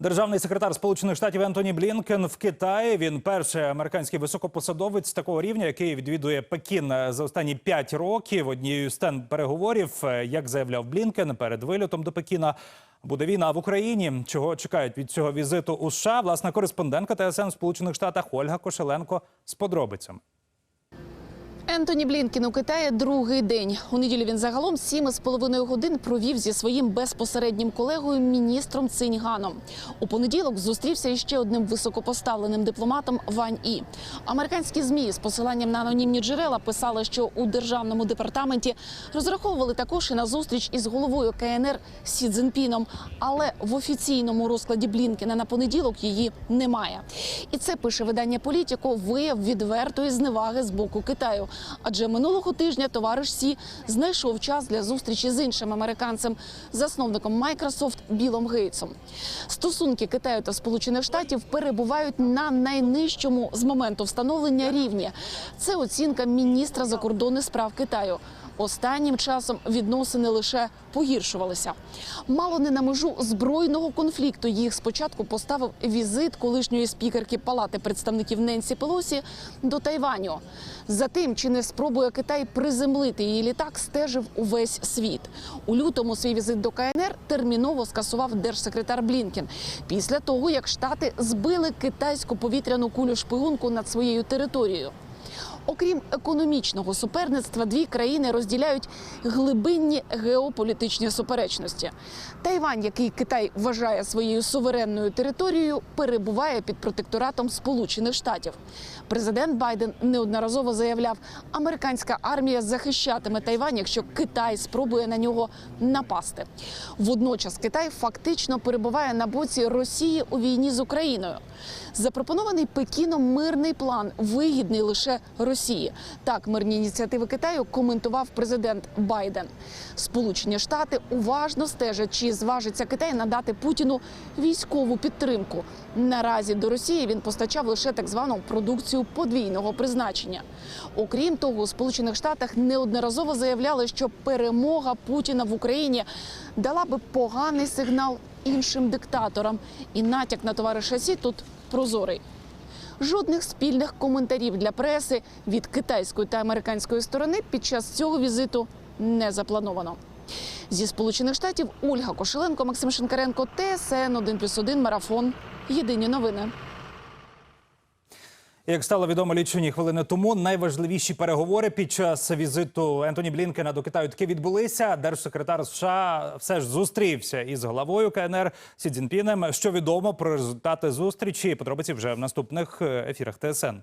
Державний секретар Сполучених Штатів Ентоні Блінкен в Китаї. Він перший американський високопосадовець такого рівня, який відвідує Пекін е, за останні п'ять років. Однією з тем переговорів, е, як заявляв Блінкен перед вильотом до Пекіна. Буде війна в Україні. Чого чекають від цього візиту у США? Власна кореспондентка ТСН Сполучених Штатах Ольга Кошеленко з подробицями. Ентоні Блінкін у Китаї другий день. У неділю він загалом сім з половиною годин провів зі своїм безпосереднім колегою міністром Циньганом. У понеділок зустрівся із ще одним високопоставленим дипломатом Вань І. Американські змі з посиланням на анонімні джерела писали, що у державному департаменті розраховували також і на зустріч із головою КНР Сі Цзіньпіном. Але в офіційному розкладі Блінкена на понеділок її немає. І це пише видання Політіко вияв відвертої зневаги з боку Китаю. Адже минулого тижня товариш Сі знайшов час для зустрічі з іншим американцем, засновником Microsoft Білом Гейтсом. Стосунки Китаю та Сполучених Штатів перебувають на найнижчому з моменту встановлення рівні. Це оцінка міністра закордонних справ Китаю. Останнім часом відносини лише погіршувалися. Мало не на межу збройного конфлікту. Їх спочатку поставив візит колишньої спікерки Палати представників Ненсі Пелосі до Тайваню. За тим, чи не спробує Китай приземлити її літак, стежив увесь світ. У лютому свій візит до КНР терміново скасував держсекретар Блінкен після того, як штати збили китайську повітряну кулю шпигунку над своєю територією. Окрім економічного суперництва, дві країни розділяють глибинні геополітичні суперечності. Тайвань, який Китай вважає своєю суверенною територією, перебуває під протекторатом Сполучених Штатів. Президент Байден неодноразово заявляв, американська армія захищатиме Тайвань, якщо Китай спробує на нього напасти. Водночас Китай фактично перебуває на боці Росії у війні з Україною. Запропонований Пекіном мирний план вигідний лише Росії. Так, мирні ініціативи Китаю коментував президент Байден. Сполучені Штати уважно стежать, чи зважиться Китай надати Путіну військову підтримку. Наразі до Росії він постачав лише так звану продукцію подвійного призначення. Окрім того, у Сполучених Штатах неодноразово заявляли, що перемога Путіна в Україні дала би поганий сигнал іншим диктаторам. І натяк на товариша Сі тут прозорий. Жодних спільних коментарів для преси від китайської та американської сторони під час цього візиту не заплановано. Зі сполучених штатів Ольга Кошеленко, Максим Шинкаренко, ТСН 1+,1, Марафон. Єдині новини. Як стало відомо лічені хвилини тому, найважливіші переговори під час візиту Ентоні Блінкена до Китаю таки відбулися. Держсекретар США все ж зустрівся із главою КНР Сі Цзіньпінем. Що відомо про результати зустрічі? Подробиці вже в наступних е, ефірах ТСН.